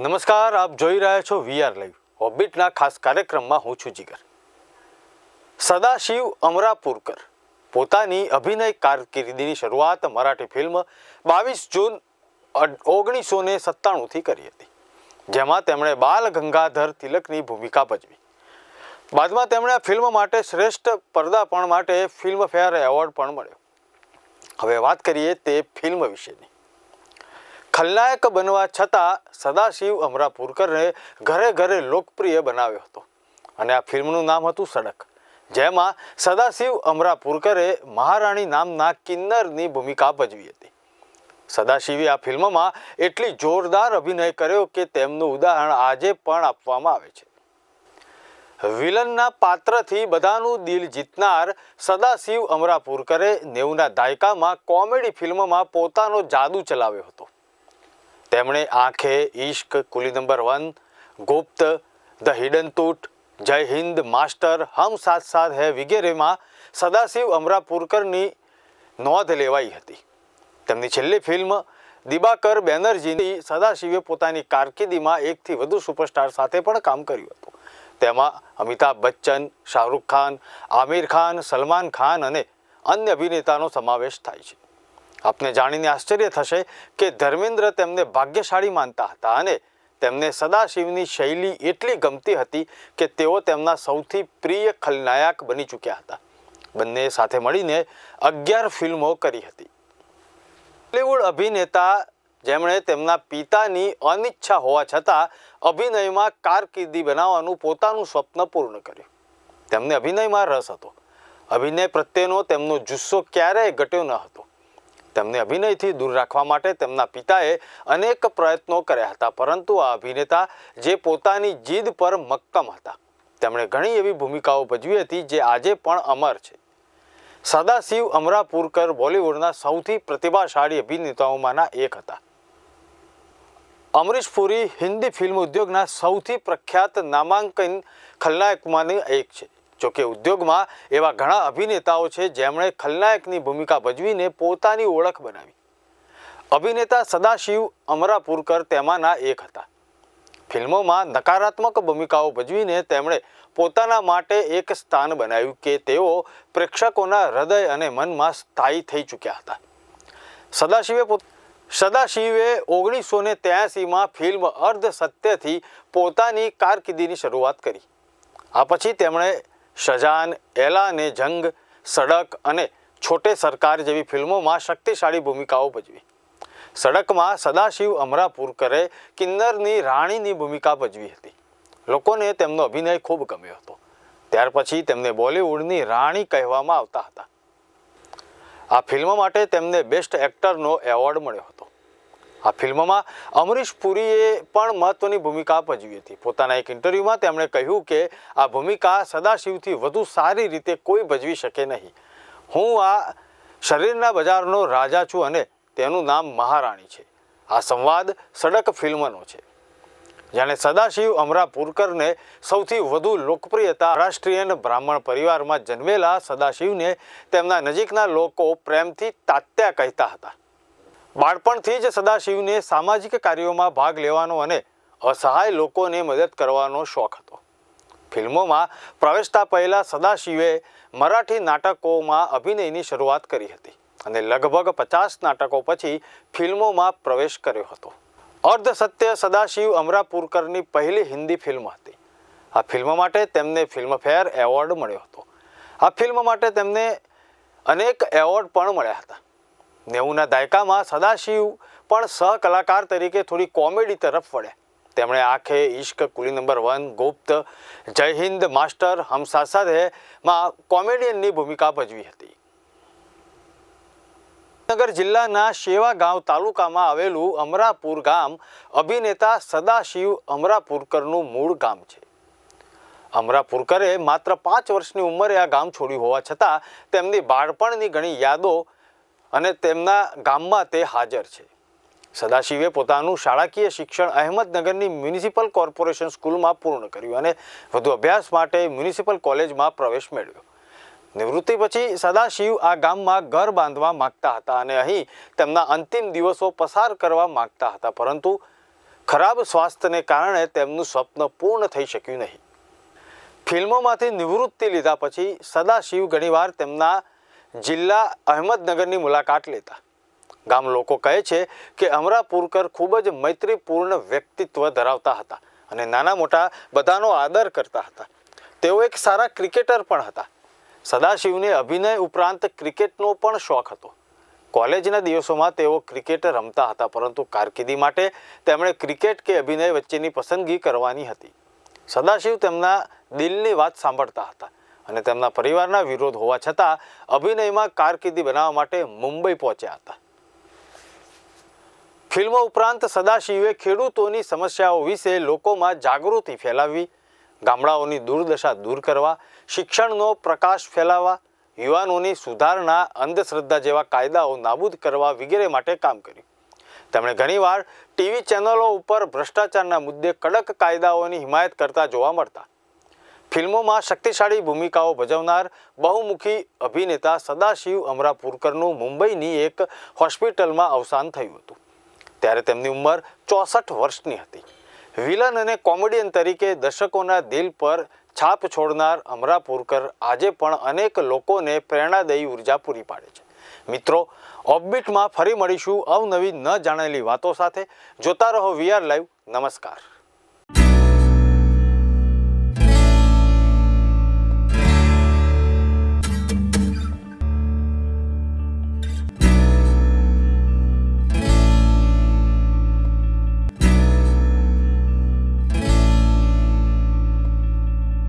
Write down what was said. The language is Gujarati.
નમસ્કાર, આપ જોઈ રહ્યા છો વીઆર લાઈવ. હોબિટના ખાસ કાર્યક્રમમાં હું છું જીગર. સદાશિવ અમરાપુરકર પોતાની અભિનય કારકિર્દીની શરૂઆત મરાઠી ફિલ્મ બાવીસ જૂન ઓગણીસો ને સત્તાણુંથી કરી હતી, જેમાં તેમણે બાલ ગંગાધર તિલકની ભૂમિકા ભજવી. બાદમાં તેમણે ફિલ્મ માટે શ્રેષ્ઠ પર્દાપણ માટે ફિલ્મફેર એવોર્ડ પણ મળ્યો. હવે વાત કરીએ તે ફિલ્મ વિશેની. ખલનાયક બનવા છતાં સદાશિવ અમરાપુરકરને ઘરે ઘરે લોકપ્રિય બનાવ્યો હતો. અને આ ફિલ્મનું નામ હતું સડક, જેમાં સદાશિવ અમરાપુરકરે મહારાણી નામના કિન્નરની ભૂમિકા ભજવી હતી. સદાશિવે આ ફિલ્મમાં એટલી જોરદાર અભિનય કર્યો કે તેમનું ઉદાહરણ આજે પણ આપવામાં આવે છે. વિલનના પાત્રથી બધાનું દિલ જીતનાર સદાશિવ અમરાપુરકરે નેવુંના દાયકામાં કોમેડી ફિલ્મમાં પોતાનો જાદુ ચલાવ્યો હતો. તેમણે Aankhen Ishq Coolie number one, Gupt, the hidden તૂટ, Jai Hind master, હમ સાથ સાથ હે વગેરેમાં સદાશિવ અમરાપુરકરની નોંધ લેવાઈ હતી. તેમની છેલ્લી ફિલ્મ દિબાકર બેનર્જીની સદાશિવે પોતાની કારકિર્દીમાં એકથી વધુ સુપરસ્ટાર સાથે પણ કામ કર્યું હતું. તેમાં અમિતાભ બચ્ચન, શાહરૂખ ખાન, આમિર ખાન, સલમાન ખાન અને અન્ય અભિનેતાનો સમાવેશ થાય છે. આપને જાણીને આશ્ચર્ય થશે કે ધર્મેન્દ્ર તેમને ભાગ્યશાળી માનતા હતા અને તેમને સદાશિવની શૈલી એટલી ગમતી હતી કે તેઓ તેમના સૌથી પ્રિય ખલનાયક બની ચૂક્યા હતા. બંને સાથે મળીને અગિયાર ફિલ્મો કરી હતી. બોલિવૂડ અભિનેતા જેમણે તેમના પિતાની અનિચ્છા હોવા છતાં અભિનયમાં કારકિર્દી બનાવવાનું પોતાનું સ્વપ્ન પૂર્ણ કર્યું. તેમને અભિનયમાં રસ હતો. અભિનય પ્રત્યેનો તેમનો જુસ્સો ક્યારેય ઘટ્યો ન હતો. તેમને અભિનયથી દૂર રાખવા માટે તેમના પિતાએ અનેક પ્રયત્નો કર્યા હતા, પરંતુ આ અભિનેતા જે પોતાની જીદ પર મક્કમ હતા. તેમણે ઘણી એવી ભૂમિકાઓ ભજવી હતી જે આજે પણ અમર છે. સદાશિવ અમરાપુરકર બોલિવૂડના સૌથી પ્રતિભાશાળી અભિનેતાઓમાંના એક હતા. અમરીશ પુરી હિન્દી ફિલ્મ ઉદ્યોગના સૌથી પ્રખ્યાત નામાંકન ખલનાયકમાંની એક છે. જોકે ઉદ્યોગમાં એવા ઘણા અભિનેતાઓ છે જેમણે ખલનાયકની ભૂમિકા ભજવીને પોતાની ઓળખ બનાવી. અભિનેતા સદાશિવ અમરાપુરકર તેમાંના એક હતા. ફિલ્મોમાં નકારાત્મક ભૂમિકાઓ ભજવીને તેમણે પોતાના માટે એક સ્થાન બનાવ્યું કે તેઓ પ્રેક્ષકોના હૃદય અને મનમાં સ્થાયી થઈ ચૂક્યા હતા. સદાશિવે પોત સદાશિવે ઓગણીસો ને ત્યાસીમાં ફિલ્મ અર્ધ સત્યથી પોતાની કારકિર્દીની શરૂઆત કરી. આ પછી તેમણે શજાન એલાને જંગ, સડક અને છોટે સરકાર જેવી ફિલ્મોમાં શક્તિશાળી ભૂમિકાઓ ભજવી. સડકમાં સદાશિવ અમરાપુરકરે કિન્નરની રાણીની ભૂમિકા ભજવી હતી. લોકોને તેમનો અભિનય ખૂબ ગમ્યો હતો. ત્યાર પછી તેમને બોલિવૂડની રાણી કહેવામાં આવતા હતા. આ ફિલ્મ માટે તેમને બેસ્ટ એક્ટરનો એવોર્ડ મળ્યો હતો. આ ફિલ્મમાં અમરીશ પુરીએ પણ મહત્વની ભૂમિકા ભજવી હતી. પોતાના એક ઇન્ટરવ્યૂમાં તેમણે કહ્યું કે આ ભૂમિકા સદાશિવથી વધુ સારી રીતે કોઈ ભજવી શકે નહીં. હું આ શરીરના બજારનો રાજા છું અને તેનું નામ મહારાણી છે. આ સંવાદ સડક ફિલ્મનો છે. જાણે સદાશિવ અમરાપુરકરને સૌથી વધુ લોકપ્રિયતા રાષ્ટ્રીયન બ્રાહ્મણ પરિવારમાં જન્મેલા સદાશિવને તેમના નજીકના લોકો પ્રેમથી તાત્યા કહેતા હતા. બાળપણથી જ સદાશિવને સામાજિક કાર્યોમાં ભાગ લેવાનો અને અસહાય લોકોને મદદ કરવાનો શોખ હતો. ફિલ્મોમાં પ્રવેશતા પહેલાં સદાશિવે મરાઠી નાટકોમાં અભિનયની શરૂઆત કરી હતી અને લગભગ પચાસ નાટકો પછી ફિલ્મોમાં પ્રવેશ કર્યો હતો. અર્ધ સત્ય સદાશિવ અમરાપુરકરની પહેલી હિન્દી ફિલ્મ હતી. આ ફિલ્મ માટે તેમને ફિલ્મફેર એવોર્ડ મળ્યો હતો. આ ફિલ્મ માટે તેમને અનેક એવોર્ડ પણ મળ્યા હતા. નેવુંના દાયકામાં સદાશિવ પણ સહકલાકાર તરીકે થોડી કોમેડી તરફ વળે તેમણે આંખે ઈશ્ક કુલી નંબર વન, ગુપ્ત, જય હિન્દ, માસ્ટર હમ સાથમાં કોમેડિયનની ભૂમિકા ભજવી હતી. નગર જિલ્લાના શેવાગાંવ તાલુકામાં આવેલું અમરાપુર ગામ અભિનેતા સદાશિવ અમરાપુરકરનું મૂળ ગામ છે. અમરાપુરકરે માત્ર પાંચ વર્ષની ઉંમરે આ ગામ છોડ્યું હોવા છતાં તેમની બાળપણની ઘણી યાદો અને તેમના ગામમાં તે હાજર છે. સદાશિવે પોતાનું શાળાકીય શિક્ષણ અહેમદનગરની મ્યુનિસિપલ કોર્પોરેશન સ્કૂલમાં પૂર્ણ કર્યું અને વધુ અભ્યાસ માટે મ્યુનિસિપલ કોલેજમાં પ્રવેશ મેળવ્યો. નિવૃત્તિ પછી સદાશિવ આ ગામમાં ઘર બાંધવા માગતા હતા અને અહીં તેમના અંતિમ દિવસો પસાર કરવા માગતા હતા, પરંતુ ખરાબ સ્વાસ્થ્યને કારણે તેમનું સ્વપ્ન પૂર્ણ થઈ શક્યું નહીં. ફિલ્મોમાંથી નિવૃત્તિ લીધા પછી સદાશિવ ઘણીવાર તેમના જિલ્લા અહમદનગરની મુલાકાત લેતા. ગામ લોકો કહે છે કે અમરાપુરકર ખૂબ જ મૈત્રીપૂર્ણ વ્યક્તિત્વ ધરાવતા હતા અને નાના મોટા બધાનો આદર કરતા હતા. તેઓ એક સારા ક્રિકેટર પણ હતા. સદાશિવને અભિનય ઉપરાંત ક્રિકેટનો પણ શોખ હતો. કોલેજના દિવસોમાં તેઓ ક્રિકેટ રમતા હતા, પરંતુ કારકિર્દી માટે તેમણે ક્રિકેટ કે અભિનય વચ્ચેની પસંદગી કરવાની હતી. સદાશિવ તેમના દિલની વાત સાંભળતા હતા. અને તેમના પરિવારના વિરોધ હોવા છતાં અભિનયમાં કારકિર્દી બનાવવા માટે મુંબઈ પહોંચ્યા હતા. ફિલ્મો ઉપરાંત સદાશિવે ખેડૂતોની સમસ્યાઓ વિશે લોકોમાં જાગૃતિ ફેલાવવી, ગામડાઓની દુર્દશા દૂર કરવા, શિક્ષણનો પ્રકાશ ફેલાવવા, યુવાનોની સુધારણા, અંધશ્રદ્ધા જેવા કાયદાઓ નાબૂદ કરવા વગેરે માટે કામ કર્યું. તેમણે ઘણીવાર ટીવી ચેનલો ઉપર ભ્રષ્ટાચારના મુદ્દે કડક કાયદાઓની હિમાયત કરતા જોવા મળતા ફિલ્મોમાં શક્તિશાળી ભૂમિકાઓ ભજવનાર બહુમુખી અભિનેતા સદાશિવ અમરાપુરકરનું મુંબઈની એક હોસ્પિટલમાં અવસાન થયું હતું. ત્યારે તેમની ઉંમર ચોસઠ વર્ષની હતી. વિલન અને કોમેડિયન તરીકે દર્શકોના દિલ પર છાપ છોડનાર અમરાપુરકર આજે પણ અનેક લોકોને પ્રેરણાદાયી ઊર્જા પૂરી પાડે છે. મિત્રો, ઓફબીટમાં ફરી મળીશું અવનવી ન જાણેલી વાતો સાથે. જોતા રહો વીઆર લાઈવ. નમસ્કાર.